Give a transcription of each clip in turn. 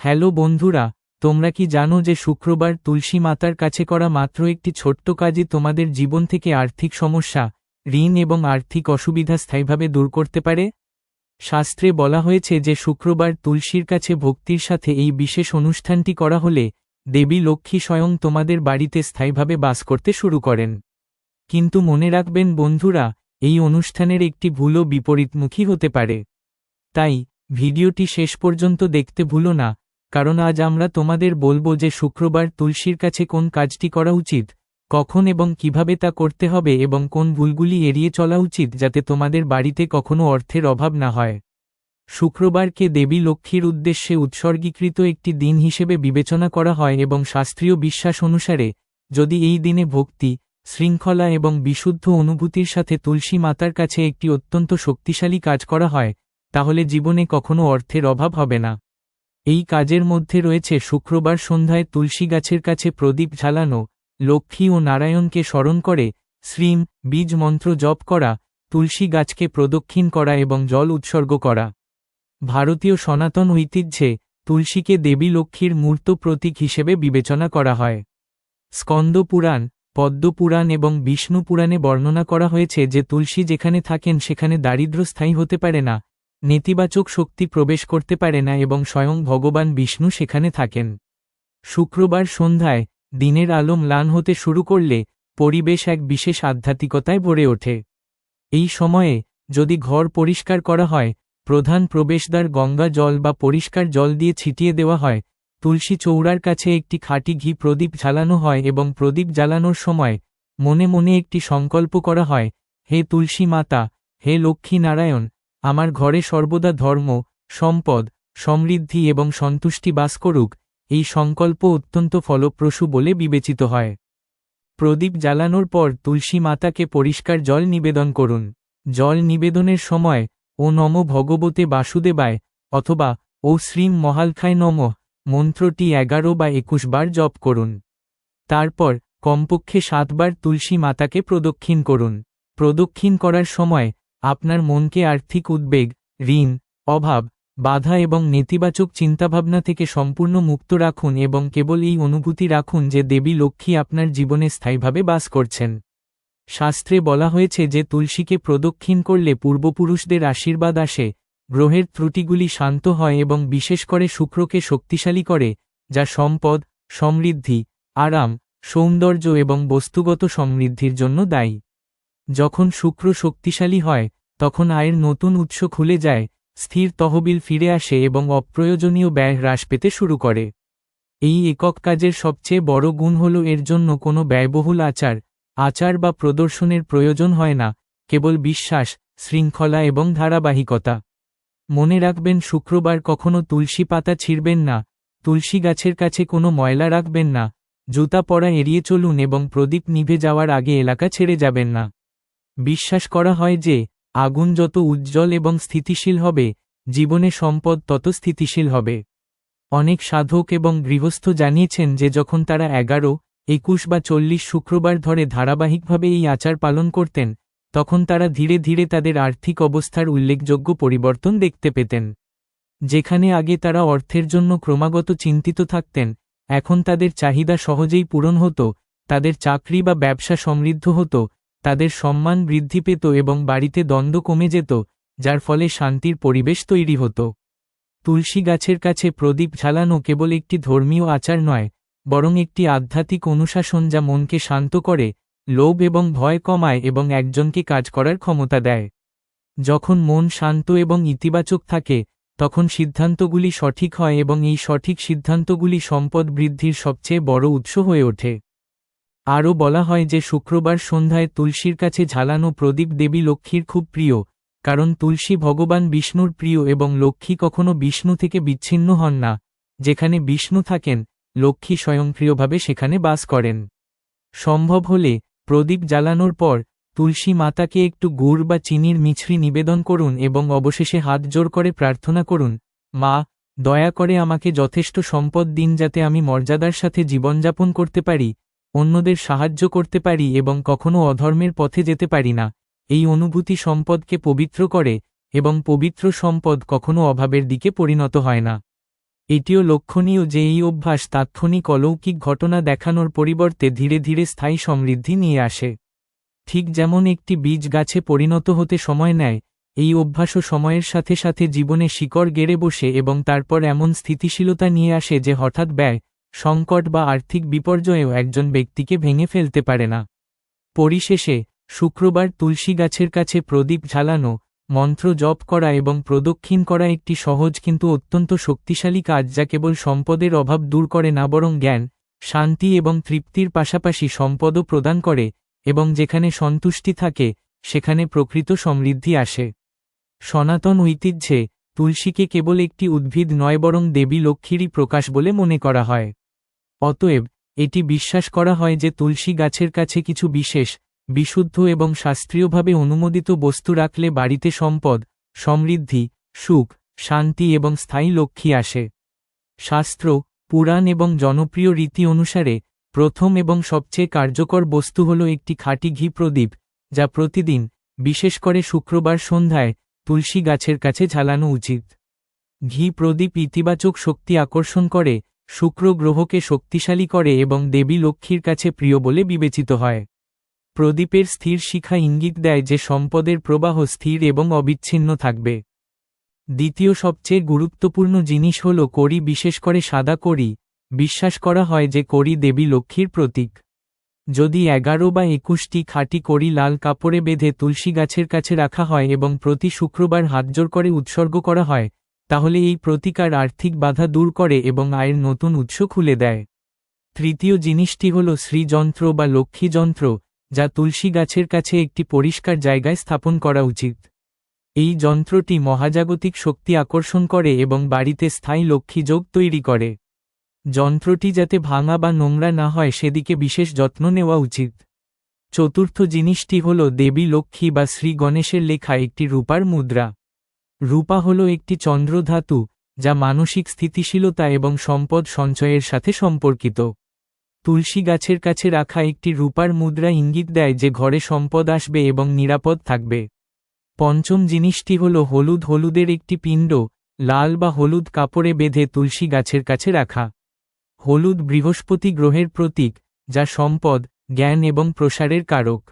Hello বন্ধুরা, তোমরা কি জানো যে শুক্রবার তুলসী মাতার কাছে করা মাত্র একটি ছোট্ট কাজই তোমাদের জীবন থেকে আর্থিক সমস্যা, ঋণ এবং আর্থিক অসুবিধা স্থায়ীভাবে দূর করতে পারে? শাস্ত্রে বলা হয়েছে যে শুক্রবার তুলসীর কাছে ভক্তির সাথে এই বিশেষ অনুষ্ঠানটি করা হলে দেবী লক্ষ্মী স্বয়ং তোমাদের বাড়িতে স্থায়ীভাবে বাস করতে শুরু করেন। কিন্তু মনে রাখবেন বন্ধুরা, এই অনুষ্ঠানের একটি ভুলও বিপরীতমুখী হতে পারে। তাই, ভিডিওটি শেষ পর্যন্ত দেখতে ভুলো না কারণ আজ আমরা তোমাদের বলব যে শুক্রবার তুলসীর কাছে কোন কাজটি করা উচিত, কখন এবং কীভাবে তা করতে হবে এবং কোন ভুলগুলি এড়িয়ে চলা উচিত যাতে তোমাদের বাড়িতে কখনো অর্থের অভাব না হয়। শুক্রবারকে দেবী লক্ষ্মীর উদ্দেশ্যে উৎসর্গীকৃত একটি দিন হিসেবে বিবেচনা করা হয় এবং শাস্ত্রীয় বিশ্বাস অনুসারে, যদি এই দিনে ভক্তি, শৃঙ্খলা এবং বিশুদ্ধ অনুভূতির সাথে তুলসী মাতার কাছে একটি অত্যন্ত শক্তিশালী কাজ করা হয়, তাহলে জীবনে কখনো অর্থের অভাব হবে না। এই কাজের মধ্যে রয়েছে শুক্রবার সন্ধ্যায় তুলসী গাছের কাছে প্রদীপ ঝালানো লক্ষ্মী ও নারায়ণকে স্মরণ করে, শ্রীম, বীজ মন্ত্র জপ করা, তুলসী গাছকে প্রদক্ষিণ করা এবং জল উৎসর্গ করা। ভারতীয় সনাতন ঐতিহ্যে তুলসীকে দেবী লক্ষ্মীর মূর্ত প্রতীক হিসেবে বিবেচনা করা হয়। স্কন্দ পুরাণ পদ্মপুরাণ এবং বিষ্ণু পুরাণে বর্ণনা করা হয়েছে যে তুলসী যেখানে থাকেন সেখানে দারিদ্র স্থায়ী হতে পারে না নেতিবাচক শক্তি প্রবেশ করতে পারে না এবং স্বয়ং ভগবান বিষ্ণু সেখানে থাকেন। শুক্রবার সন্ধ্যায় দিনের আলো ম্লান হতে শুরু করলে পরিবেশ এক বিশেষ আধ্যাত্মিকতায় ভরে ওঠে। এই সময়ে যদি ঘর পরিষ্কার করা হয়, প্রধান প্রবেশদ্বার গঙ্গা জল বা পরিষ্কার জল দিয়ে ছিটিয়ে দেওয়া হয়, তুলসী চৌড়ার কাছে একটি খাঁটি ঘি প্রদীপ জ্বালানো হয় এবং প্রদীপ জ্বালানোর সময় মনে মনে একটি সংকল্প করা হয়, হে তুলসী মাতা, হে লক্ষ্মী নারায়ণ আমার ঘরে সর্বদা ধর্ম, সম্পদ, সমৃদ্ধি এবং সন্তুষ্টি বাস করুক, এই সংকল্প অত্যন্ত ফলপ্রসূ বলে বিবেচিত হয়। প্রদীপ জ্বালানোর পর তুলসী মাতাকে পরিষ্কার জল নিবেদন করুন। জল নিবেদনের সময়, ও নম ভগবতে বাসুদেবায়, অথবা, ও শ্রীম মহালখায় নম, মন্ত্রটি এগারো বা একুশ বার জপ করুন। তারপর, কমপক্ষে সাতবার তুলসী মাতাকে প্রদক্ষিণ করুন। প্রদক্ষিণ করার সময় আপনার মনকে আর্থিক উদ্বেগ, ঋণ, অভাব, বাধা এবং নেতিবাচক চিন্তাভাবনা থেকে সম্পূর্ণ মুক্ত রাখুন এবং কেবল এই অনুভূতি রাখুন যে দেবী লক্ষ্মী আপনার জীবনে স্থায়ীভাবে বাস করছেন। শাস্ত্রে বলা হয়েছে যে তুলসীকে প্রদক্ষিণ করলে পূর্বপুরুষদের আশীর্বাদ আসে, গ্রহের ত্রুটিগুলি শান্ত হয় এবং বিশেষ করে শুক্রকে শক্তিশালী করে, যা সম্পদ, সমৃদ্ধি, আরাম, সৌন্দর্য এবং বস্তুগত সমৃদ্ধির জন্য দায়ী। যখন শুক্র শক্তিশালী হয়, তখন আয়ের নতুন উৎস খুলে যায়, স্থির তহবিল ফিরে আসে এবং অপ্রয়োজনীয় ব্যয় হ্রাস পেতে শুরু করে। এই একক কাজের সবচেয়ে বড় গুণ হল এর জন্য কোনো ব্যয়বহুল আচার আচার বা প্রদর্শনের প্রয়োজন হয় না, কেবল বিশ্বাস, শৃঙ্খলা এবং ধারাবাহিকতা। মনে রাখবেন, শুক্রবার কখনো তুলসী পাতা ছিঁড়বেন না, তুলসী গাছের কাছে কোনো ময়লা রাখবেন না, জুতা পরা এড়িয়ে চলুন এবং প্রদীপ নিভে যাওয়ার আগে এলাকা ছেড়ে যাবেন না। বিশ্বাস করা হয় যে, আগুন যত উজ্জ্বল এবং স্থিতিশীল হবে, জীবনে সম্পদ তত স্থিতিশীল হবে। অনেক সাধক এবং গৃহস্থ জানিয়েছেন যে যখন তারা এগারো, একুশ বা চল্লিশ শুক্রবার ধরে ধারাবাহিকভাবে এই আচার পালন করতেন, তখন তারা ধীরে ধীরে তাদের আর্থিক অবস্থার উল্লেখযোগ্য পরিবর্তন দেখতে পেতেন। যেখানে আগে তারা অর্থের জন্য ক্রমাগত চিন্তিত থাকতেন, এখন তাদের চাহিদা সহজেই পূরণ হতো, তাদের চাকরি বা ব্যবসা সমৃদ্ধ হতো তাদের সম্মান বৃদ্ধি পেত এবং বাড়িতে দ্বন্দ্ব কমে যেত, যার ফলে শান্তির পরিবেশ তৈরি হতো। তুলসী গাছের কাছে প্রদীপ ঝালানো কেবল একটি ধর্মীয় আচার নয়, বরং একটি আধ্যাত্মিক অনুশাসন যা মনকে শান্ত করে, লোভ এবং ভয় কমায় এবং একজনকে কাজ করার ক্ষমতা দেয়। যখন মন শান্ত এবং ইতিবাচক থাকে, তখন সিদ্ধান্তগুলি সঠিক হয় এবং এই সঠিক সিদ্ধান্তগুলি সম্পদ বৃদ্ধির সবচেয়ে বড় উৎস হয়ে ওঠে। আরও বলা হয় যে শুক্রবার সন্ধ্যায় তুলসীর কাছে ঝালানো প্রদীপ দেবী লক্ষ্মীর খুব প্রিয়, কারণ তুলসী ভগবান বিষ্ণুর প্রিয় এবং লক্ষ্মী কখনো বিষ্ণু থেকে বিচ্ছিন্ন হন না, যেখানে বিষ্ণু থাকেন, লক্ষ্মী স্বয়ংক্রিয়ভাবে সেখানে বাস করেন। সম্ভব হলে, প্রদীপ জ্বালানোর পর, তুলসী মাতাকে একটু গুড় বা চিনির মিছরি নিবেদন করুন এবং অবশেষে হাত জোর করে প্রার্থনা করুন, মা, দয়া করে আমাকে যথেষ্ট সম্পদ দিন যাতে আমি মর্যাদার সাথে জীবনযাপন করতে পারি অন্যদের সাহায্য করতে পারি এবং কখনো অধর্মের পথে যেতে পারি না। এই অনুভূতি সম্পদকে পবিত্র করে এবং পবিত্র সম্পদ কখনো অভাবের দিকে পরিণত হয় না। এটিও লক্ষণীয় যে এই অভ্যাস তাৎক্ষণিক অলৌকিক ঘটনা দেখানোর পরিবর্তে ধীরে ধীরে স্থায়ী সমৃদ্ধি নিয়ে আসে। ঠিক যেমন একটি বীজ গাছে পরিণত হতে সময় নেয়, এই অভ্যাসও সময়ের সাথে সাথে জীবনে শিকড় গেড়ে বসে এবং তারপর এমন স্থিতিশীলতা নিয়ে আসে যে হঠাৎ ব্যয় সংকট বা আর্থিক বিপর্যয়েও একজন ব্যক্তিকে ভেঙে ফেলতে পারে না। পরিশেষে, শুক্রবার তুলসী গাছের কাছে প্রদীপ ঝালানো মন্ত্র জপ করা এবং প্রদক্ষিণ করা একটি সহজ কিন্তু অত্যন্ত শক্তিশালী কাজ যা কেবল সম্পদের অভাব দূর করে না বরং জ্ঞান, শান্তি এবং তৃপ্তির পাশাপাশি সম্পদও প্রদান করে এবং যেখানে সন্তুষ্টি থাকে, সেখানে প্রকৃত সমৃদ্ধি আসে। সনাতন ঐতিহ্যে, তুলসীকে কেবল একটি উদ্ভিদ নয় বরং দেবী লক্ষ্মীরই প্রকাশ বলে মনে করা হয়। অতএব, এটি বিশ্বাস করা হয় যে তুলসী গাছের কাছে কিছু বিশেষ, বিশুদ্ধ এবং শাস্ত্রীয়ভাবে অনুমোদিত বস্তু রাখলে বাড়িতে সম্পদ, সমৃদ্ধি, সুখ, শান্তি এবং স্থায়ী লক্ষ্মী আসে। শাস্ত্র, পুরাণ এবং জনপ্রিয় রীতি অনুসারে, প্রথম এবং সবচেয়ে কার্যকর বস্তু হল একটি খাঁটি ঘি প্রদীপ, যা প্রতিদিন, বিশেষ করে শুক্রবার সন্ধ্যায়, তুলসী গাছের কাছে ঝালানো উচিত। ঘি প্রদীপ ইতিবাচক শক্তি আকর্ষণ করে শুক্র গ্রহকে শক্তিশালী করে এবং দেবী লক্ষ্মীর কাছে প্রিয় বলে বিবেচিত হয়। প্রদীপের স্থির শিখা ইঙ্গিত দেয় যে সম্পদের প্রবাহ স্থির এবং অবিচ্ছিন্ন থাকবে। দ্বিতীয় সবচেয়ে গুরুত্বপূর্ণ জিনিস হল করি বিশেষ করে সাদা করি। বিশ্বাস করা হয় যে করি দেবী লক্ষ্মীর প্রতীক। যদি এগারো বা একুশটি খাঁটি করি লাল কাপড়ে বেঁধে তুলসী গাছের কাছে রাখা হয় এবং প্রতি শুক্রবার হাতজোর করে উৎসর্গ করা হয় তাহলে এই প্রতিকার আর্থিক বাধা দূর করে এবং আয়ের নতুন উৎস খুলে দেয়। তৃতীয় জিনিসটি হল শ্রীযন্ত্র বা লক্ষ্মীযন্ত্র, যা তুলসী গাছের কাছে একটি পরিষ্কার জায়গায় স্থাপন করা উচিত। এই যন্ত্রটি মহাজাগতিক শক্তি আকর্ষণ করে এবং বাড়িতে স্থায়ী লক্ষ্মী যোগ তৈরি করে। যন্ত্রটি যাতে ভাঙা বা নোংরা না হয় সেদিকে বিশেষ যত্ন নেওয়া উচিত। চতুর্থ জিনিসটি হল দেবী লক্ষ্মী বা শ্রী গণেশের লেখা একটি রূপার মুদ্রা। রূপা হল একটি চন্দ্রধাতু যা মানসিক স্থিতিশীলতা এবং সম্পদ সঞ্চয়ের সাথে সম্পর্কিত। তুলসী গাছের কাছে রাখা একটি রূপার মুদ্রা ইঙ্গিত দেয় যে ঘরে সম্পদ আসবে এবং নিরাপদ থাকবে। পঞ্চম জিনিসটি হল হলুদ হলুদের একটি পিণ্ড, লাল বা হলুদ কাপড়ে বেঁধে তুলসী গাছের কাছে রাখা। হলুদ বৃহস্পতি গ্রহের প্রতীক, যা সম্পদ, জ্ঞান এবং প্রসারের কারক।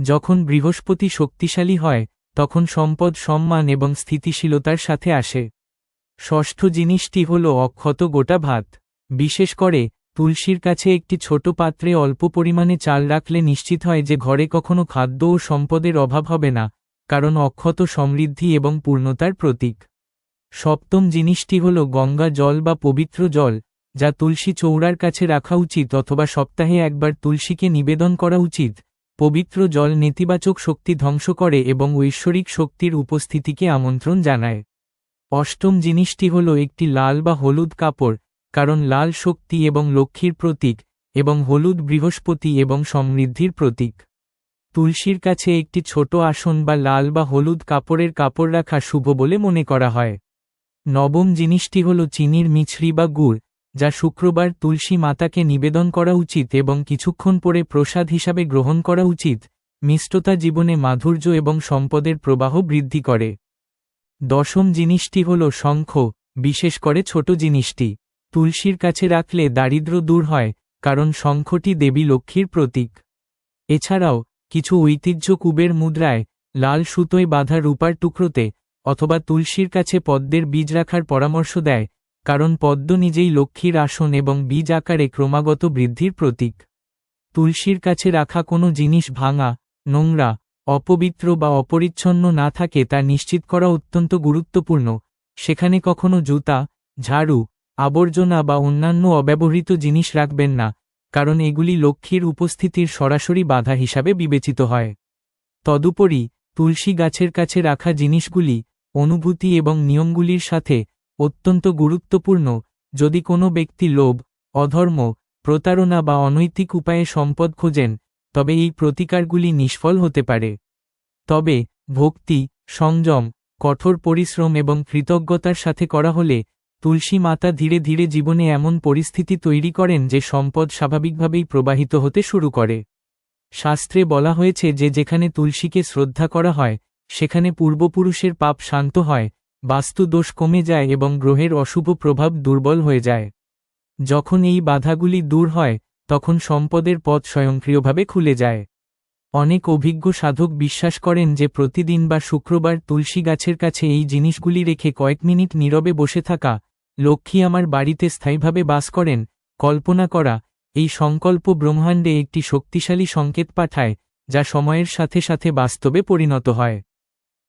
যখন বৃহস্পতি শক্তিশালী হয় তখন সম্পদ সম্মান এবং স্থিতিশীলতার সাথে আসে। ষষ্ঠ জিনিসটি হল অক্ষত গোটা ভাত। বিশেষ করে, তুলসীর কাছে একটি ছোট পাত্রে অল্প পরিমাণে চাল রাখলে নিশ্চিত হয় যে ঘরে কখনো খাদ্য ও সম্পদের অভাব হবে না, কারণ অক্ষত সমৃদ্ধি এবং পূর্ণতার প্রতীক। সপ্তম জিনিসটি হল গঙ্গা জল বা পবিত্র জল, যা তুলসী চৌড়ার কাছে রাখা উচিত অথবা সপ্তাহে একবার তুলসীকে নিবেদন করা উচিত। পবিত্র জল নেতিবাচক শক্তি ধ্বংস করে এবং ঐশ্বরিক শক্তির উপস্থিতিকে আমন্ত্রণ জানায়। অষ্টম জিনিসটি হল একটি লাল বা হলুদ কাপড়, কারণ লাল শক্তি এবং লক্ষ্মীর প্রতীক, এবং হলুদ বৃহস্পতি এবং সমৃদ্ধির প্রতীক। তুলসীর কাছে একটি ছোট আসন বা লাল বা হলুদ কাপড়ের কাপড় রাখা শুভ বলে মনে করা হয়। নবম জিনিসটি হল চিনির মিছরি বা গুড় যা শুক্রবার তুলসী মাতাকে নিবেদন করা উচিত এবং কিছুক্ষণ পরে প্রসাদ হিসাবে গ্রহণ করা উচিত, মিষ্টতা জীবনে মাধুর্য এবং সম্পদের প্রবাহ বৃদ্ধি করে। দশম জিনিসটি হল শঙ্খ, বিশেষ করে ছোট জিনিসটি। তুলসীর কাছে রাখলে দারিদ্র দূর হয়, কারণ শঙ্খটি দেবী লক্ষ্মীর প্রতীক। এছাড়াও, কিছু ঐতিহ্য কুবের মুদ্রায়, লাল সুতোয় বাঁধা রূপার টুকরোতে, অথবা তুলসীর কাছে পদ্মের বীজ রাখার পরামর্শ দেয় কারণ পদ্ম নিজেই লক্ষ্মীর আসন এবং বীজ আকারে ক্রমাগত বৃদ্ধির প্রতীক। তুলসীর কাছে রাখা কোনো জিনিস ভাঙা, নোংরা, অপবিত্র বা অপরিচ্ছন্ন না থাকে তা নিশ্চিত করা অত্যন্ত গুরুত্বপূর্ণ। সেখানে কখনো জুতা, ঝাড়ু, আবর্জনা বা অন্যান্য অব্যবহৃত জিনিস রাখবেন না, কারণ এগুলি লক্ষ্মীর উপস্থিতির সরাসরি বাধা হিসাবে বিবেচিত হয়। তদুপরি, তুলসী গাছের কাছে রাখা জিনিসগুলি, অনুভূতি এবং নিয়মগুলির সাথে অত্যন্ত গুরুত্বপূর্ণ, যদি কোনো ব্যক্তি লোভ, অধর্ম, প্রতারণা বা অনৈতিক উপায়ে সম্পদ খোঁজেন, তবে এই প্রতিকারগুলি নিষ্ফল হতে পারে। তবে, ভক্তি, সংযম, কঠোর পরিশ্রম এবং কৃতজ্ঞতার সাথে করা হলে, তুলসী মাতা ধীরে ধীরে জীবনে এমন পরিস্থিতি তৈরি করেন যে সম্পদ স্বাভাবিকভাবেই প্রবাহিত হতে শুরু করে। শাস্ত্রে বলা হয়েছে যে যেখানে তুলসীকে শ্রদ্ধা করা হয়, সেখানে পূর্বপুরুষের পাপ শান্ত হয় বাস্তু দোষ কমে যায় এবং গ্রহের অশুভ প্রভাব দুর্বল হয়ে যায়। যখন এই বাধাগুলি দূর হয়, তখন সম্পদের পথ স্বয়ংক্রিয়ভাবে খুলে যায়। অনেক অভিজ্ঞ সাধক বিশ্বাস করেন যে প্রতিদিন বা শুক্রবার তুলসী গাছের কাছে এই জিনিসগুলি রেখে কয়েক মিনিট নীরবে বসে থাকা, লক্ষ্মী আমার বাড়িতে স্থায়ীভাবে বাস করেন, কল্পনা করা, এই সংকল্প ব্রহ্মাণ্ডে একটি শক্তিশালী সংকেত পাঠায়, যা সময়ের সাথে সাথে বাস্তবে পরিণত হয়।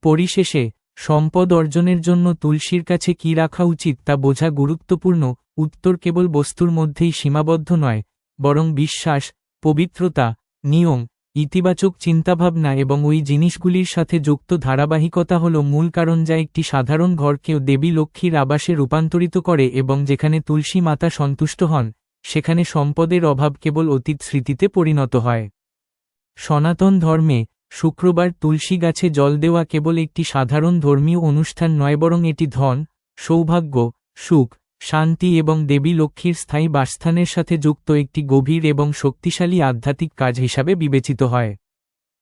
পরিশেষে সম্পদ অর্জনের জন্য তুলসীর কাছে কি রাখা উচিত তা বোঝা গুরুত্বপূর্ণ, উত্তর কেবল বস্তুর মধ্যেই সীমাবদ্ধ নয়, বরং বিশ্বাস, পবিত্রতা, নিয়ম, ইতিবাচক চিন্তাভাবনা এবং ওই জিনিসগুলির সাথে যুক্ত ধারাবাহিকতা হল মূল কারণ যা একটি সাধারণ ঘরকেও দেবী লক্ষ্মীর আবাসে রূপান্তরিত করে এবং যেখানে তুলসী মাতা সন্তুষ্ট হন, সেখানে সম্পদের অভাব কেবল অতীত স্মৃতিতে পরিণত হয়। সনাতন ধর্মে শুক্রবার তুলসী গাছে জল দেওয়া কেবল একটি সাধারণ ধর্মীয় অনুষ্ঠান নয় বরং এটি ধন, সৌভাগ্য, সুখ, শান্তি এবং দেবী লক্ষ্মীর স্থায়ী বাসস্থানের সাথে যুক্ত একটি গভীর এবং শক্তিশালী আধ্যাত্মিক কাজ হিসাবে বিবেচিত হয়।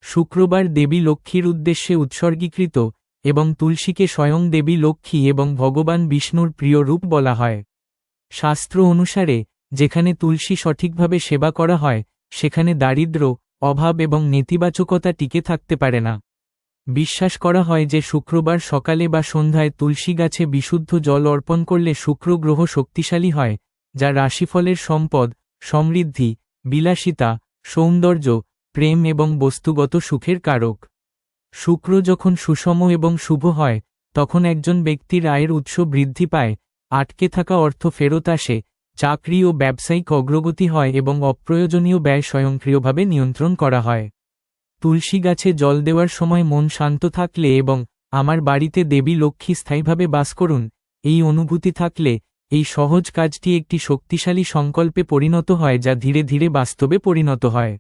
শুক্রবার দেবী লক্ষ্মীর উদ্দেশ্যে উৎসর্গীকৃত এবং তুলসীকে স্বয়ং দেবী লক্ষ্মী এবং ভগবান বিষ্ণুর প্রিয় রূপ বলা হয়। শাস্ত্র অনুসারে, যেখানে তুলসী সঠিকভাবে সেবা করা হয়, সেখানে দারিদ্র অভাব এবং নেতিবাচকতা টিকে থাকতে পারে না। বিশ্বাস করা হয় যে শুক্রবার সকালে বা সন্ধ্যায় তুলসী গাছে বিশুদ্ধ জল অর্পণ করলে শুক্র গ্রহ শক্তিশালী হয়, যা রাশিফলের সম্পদ, সমৃদ্ধি, বিলাসিতা, সৌন্দর্য, প্রেম এবং বস্তুগত সুখের কারক। শুক্র যখন সুষম এবং শুভ হয়, তখন একজন ব্যক্তির আয়ের উৎস বৃদ্ধি পায়, আটকে থাকা অর্থ ফেরত আসে চাকরি ও ব্যবসায়িক অগ্রগতি হয় এবং অপ্রয়োজনীয় ব্যয় স্বয়ংক্রিয়ভাবে নিয়ন্ত্রণ করা হয়। তুলসী গাছে জল দেওয়ার সময় মন শান্ত থাকলে এবং আমার বাড়িতে দেবী লক্ষ্মী স্থায়ীভাবে বাস করুন এই অনুভূতি থাকলে এই সহজ কাজটি একটি শক্তিশালী সংকল্পে পরিণত হয় যা ধীরে ধীরে বাস্তবে পরিণত হয়।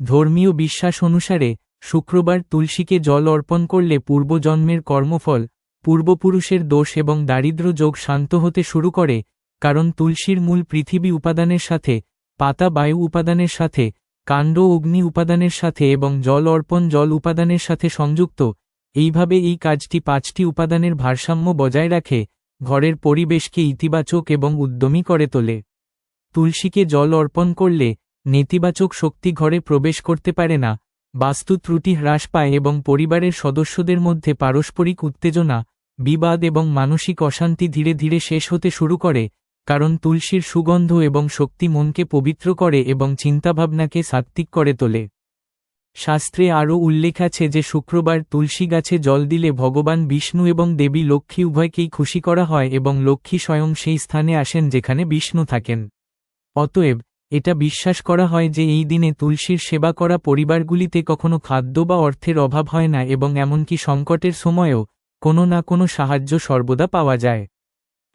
ধর্মীয় বিশ্বাস অনুসারে, শুক্রবার তুলসীকে জল অর্পণ করলে পূর্বজন্মের কর্মফল, পূর্বপুরুষের দোষ এবং দারিদ্র যোগ শান্ত হতে শুরু করে কারণ তুলসীর মূল পৃথিবী উপাদানের সাথে, পাতা বায়ু উপাদানের সাথে, কাণ্ড অগ্নি উপাদানের সাথে এবং জল অর্পণ জল উপাদানের সাথে সংযুক্ত, এইভাবে এই কাজটি পাঁচটি উপাদানের ভারসাম্য বজায় রাখে, ঘরের পরিবেশকে ইতিবাচক এবং উদ্যমী করে তোলে। তুলসীকে জল অর্পণ করলে, নেতিবাচক শক্তি ঘরে প্রবেশ করতে পারে না, বাস্তু ত্রুটি হ্রাস পায় এবং পরিবারের সদস্যদের মধ্যে পারস্পরিক উত্তেজনা, বিবাদ এবং মানসিক অশান্তি ধীরে ধীরে শেষ হতে শুরু করে কারণ তুলসীর সুগন্ধ এবং শক্তি মনকে পবিত্র করে এবং চিন্তাভাবনাকে সাত্ত্বিক করে তোলে। শাস্ত্রে আরও উল্লেখ আছে যে শুক্রবার তুলসী গাছে জল দিলে ভগবান বিষ্ণু এবং দেবী লক্ষ্মী উভয়কেই খুশি করা হয় এবং লক্ষ্মী স্বয়ং সেই স্থানে আসেন যেখানে বিষ্ণু থাকেন। অতএব, এটা বিশ্বাস করা হয় যে এই দিনে তুলসীর সেবা করা পরিবারগুলিতে কখনো খাদ্য বা অর্থের অভাব হয় না এবং এমনকি সংকটের সময়েও কোনো না কোনো সাহায্য সর্বদা পাওয়া যায়।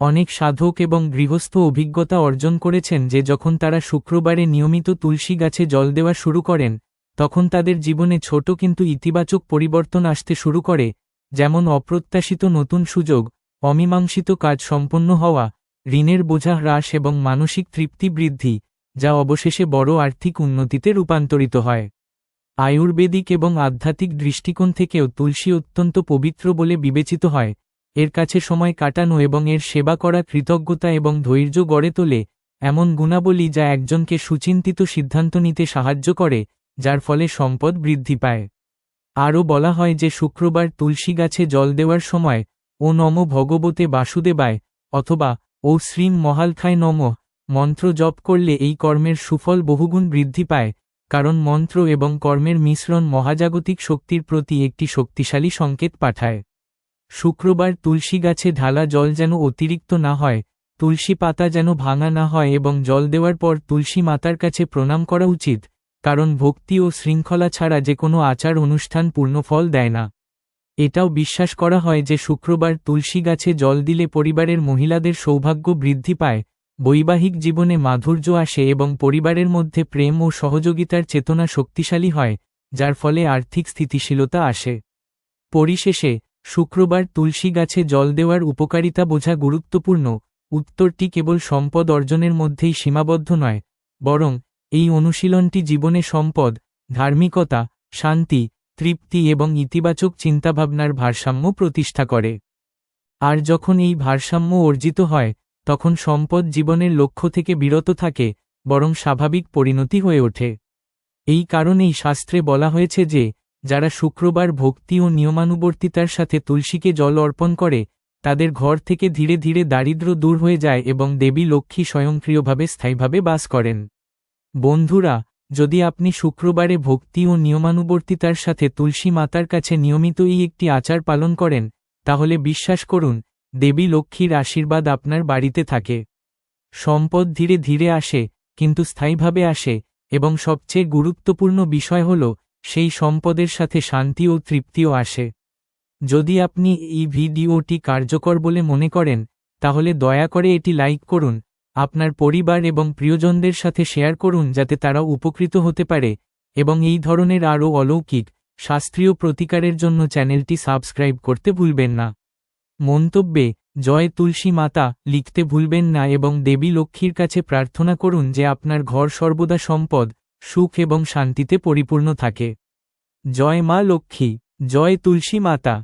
অনেক সাধক এবং গৃহস্থ অভিজ্ঞতা অর্জন করেছেন যে যখন তারা শুক্রবারে নিয়মিত তুলসী গাছে জল দেওয়া শুরু করেন, তখন তাদের জীবনে ছোট কিন্তু ইতিবাচক পরিবর্তন আসতে শুরু করে, যেমন অপ্রত্যাশিত নতুন সুযোগ, অমীমাংসিত কাজ সম্পন্ন হওয়া, ঋণের বোঝা হ্রাস এবং মানসিক তৃপ্তি বৃদ্ধি, যা অবশেষে বড় আর্থিক উন্নতিতে রূপান্তরিত হয়। আয়ুর্বেদিক এবং আধ্যাত্মিক দৃষ্টিকোণ থেকেও তুলসী অত্যন্ত পবিত্র বলে বিবেচিত হয় এর কাছে সময় কাটানো এবং এর সেবা করা কৃতজ্ঞতা এবং ধৈর্য গড়ে তোলে, এমন গুণাবলী যা একজনকে সুচিন্তিত সিদ্ধান্ত নিতে সাহায্য করে, যার ফলে সম্পদ বৃদ্ধি পায়। আরও বলা হয় যে শুক্রবার তুলসী গাছে জল দেওয়ার সময়, ও নম ভগবতে বাসুদেবায়, অথবা, ও শ্রীম মহালখায় নম, মন্ত্র জপ করলে এই কর্মের সুফল বহুগুণ বৃদ্ধি পায়, কারণ মন্ত্র এবং কর্মের মিশ্রণ মহাজাগতিক শক্তির প্রতি একটি শক্তিশালী সংকেত পাঠায়। শুক্রবার তুলসী গাছে ঢালা জল যেন অতিরিক্ত না হয়, তুলসী পাতা যেন ভাঙা না হয় এবং জল দেওয়ার পর তুলসী মাতার কাছে প্রণাম করা উচিত, কারণ ভক্তি ও শৃঙ্খলা ছাড়া যে কোনো আচার অনুষ্ঠান পূর্ণফল দেয় না। এটাও বিশ্বাস করা হয় যে শুক্রবার তুলসী গাছে জল দিলে পরিবারের মহিলাদের সৌভাগ্য বৃদ্ধি পায়, বৈবাহিক জীবনে মাধুর্য আসে এবং পরিবারের মধ্যে প্রেম ও সহযোগিতার চেতনা শক্তিশালী হয়, যার ফলে আর্থিক স্থিতিশীলতা আসে। পরিশেষে শুক্রবার তুলসী গাছে জল দেওয়ার উপকারিতা বোঝা গুরুত্বপূর্ণ, উত্তরটি কেবল সম্পদ অর্জনের মধ্যেই সীমাবদ্ধ নয়, বরং এই অনুশীলনটি জীবনে সম্পদ, ধার্মিকতা, শান্তি, তৃপ্তি এবং ইতিবাচক চিন্তাভাবনার ভারসাম্য প্রতিষ্ঠা করে। আর যখন এই ভারসাম্য অর্জিত হয়, তখন সম্পদ জীবনের লক্ষ্য থেকে বিরত থাকে, বরং স্বাভাবিক পরিণতি হয়ে ওঠে। এই কারণেই শাস্ত্রে বলা হয়েছে যে যারা শুক্রবার ভক্তি ও নিয়মানুবর্তিতার সাথে তুলসীকে জল অর্পণ করে, তাদের ঘর থেকে ধীরে ধীরে দারিদ্র্য দূর হয়ে যায় এবং দেবী লক্ষ্মী স্বয়ংক্রিয়ভাবে স্থায়ীভাবে বাস করেন। বন্ধুরা, যদি আপনি শুক্রবারে ভক্তি ও নিয়মানুবর্তিতার সাথে তুলসী মাতার কাছে নিয়মিত এই একটি আচার পালন করেন, তাহলে বিশ্বাস করুন, দেবী লক্ষ্মীর আশীর্বাদ আপনার বাড়িতে থাকে। সম্পদ ধীরে ধীরে আসে, কিন্তু স্থায়ীভাবে আসে, এবং সবচেয়ে গুরুত্বপূর্ণ বিষয় হল সেই সম্পদের সাথে শান্তি ও তৃপ্তিও আসে। যদি আপনি এই ভিডিওটি কার্যকর বলে মনে করেন, তাহলে দয়া করে এটি লাইক করুন, আপনার পরিবার এবং প্রিয়জনদের সাথে শেয়ার করুন যাতে তারাও উপকৃত হতে পারে, এবং এই ধরনের আরও অলৌকিক, শাস্ত্রীয় প্রতিকারের জন্য চ্যানেলটি সাবস্ক্রাইব করতে ভুলবেন না। মন্তব্যে, জয় তুলসী মাতা লিখতে ভুলবেন না এবং দেবী লক্ষ্মীর কাছে প্রার্থনা করুন যে আপনার ঘর সর্বদা সম্পদ সুখ এবং শান্তিতে পরিপূর্ণ থাকে। জয় মা লক্ষ্মী জয় তুলসী মাতা।